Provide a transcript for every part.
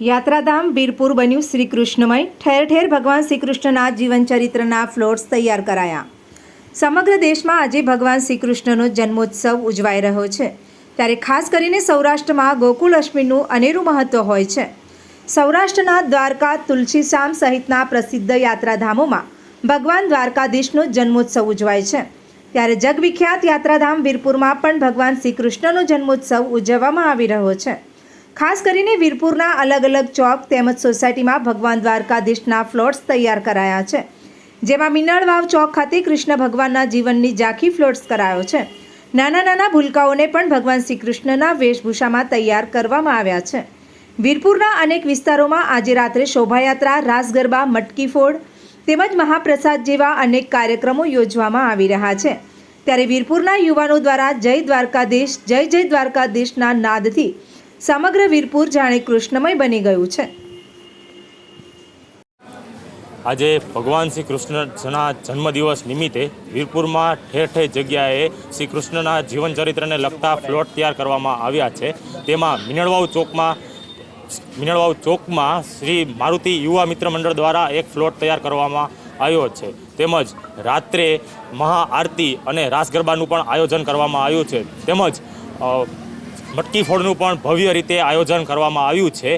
યાત્રાધામ વીરપુર બન્યું શ્રી કૃષ્ણમય ઠેર ઠેર ભગવાન શ્રી કૃષ્ણના જીવનચરિત્રના ફ્લોટ્સ તૈયાર કરાયા. સમગ્ર દેશમાં આજે ભગવાન શ્રી કૃષ્ણનો જન્મોત્સવ ઉજવાઈ રહ્યો છે. ત્યારે ખાસ કરીને સૌરાષ્ટ્રમાં ગોકુલ અશ્મીનું અનેરું મહત્વ હોય છે. સૌરાષ્ટ્રના દ્વારકા તુલસીશ્યામ સહિતના પ્રસિદ્ધ યાત્રાધામોમાં ભગવાન દ્વારકાધીશનો જન્મોત્સવ ઉજવાય છે. ત્યારે જગવિખ્યાત યાત્રાધામ વીરપુરમાં પણ ભગવાન શ્રી કૃષ્ણનો જન્મોત્સવ ઉજવવામાં આવી રહ્યો છે. ખાસ કરીને વીરપુરના અલગ અલગ ચોક તેમજ સોસાયટીમાં ભગવાન દ્વારકાધીશના ફ્લોટ્સ તૈયાર કરાયા છે, જેમાં મિનળવાવ ચોક ખાતે કૃષ્ણ ભગવાનના જીવનની ઝાંખી ફ્લોટ્સ કરાયો છે. નાના નાના ભૂલકાઓને પણ ભગવાન શ્રી કૃષ્ણના વેશભૂષામાં તૈયાર કરવામાં આવ્યા છે. વીરપુરના અનેક વિસ્તારોમાં આજે રાત્રે શોભાયાત્રા રાસ ગરબા મટકી ફોડ તેમજ મહાપ્રસાદ જેવા અનેક કાર્યક્રમો યોજવામાં આવી રહ્યા છે. ત્યારે વીરપુરના યુવાનો દ્વારા જય દ્વારકાધીશ, જય જય દ્વારકાધીશના નાદથી સમગ્ર વીરપુર જાણે કૃષ્ણમય બની ગયું છે. આજે ભગવાન શ્રી કૃષ્ણના જન્મદિવસ નિમિત્તે વીરપુરમાં ઠેર ઠેર જગ્યાએ શ્રી કૃષ્ણના જીવન ચરિત્રને લગતા ફ્લોટ તૈયાર કરવામાં આવ્યા છે. તેમાં મિનળવાવ ચોકમાં મિનળવાવ ચોકમાં શ્રી મારુતિ યુવા મિત્ર મંડળ દ્વારા એક ફ્લોટ તૈયાર કરવામાં આવ્યો છે. તેમજ રાત્રે મહાઆરતી અને રાસ ગરબાનું પણ આયોજન કરવામાં આવ્યું છે. તેમજ મટકી ફોડનું પણ ભવ્ય રીતે આયોજન કરવામાં આવ્યું છે.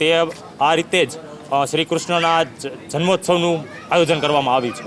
તે આ રીતે જ શ્રી કૃષ્ણના જન્મોત્સવનું આયોજન કરવામાં આવ્યું છે.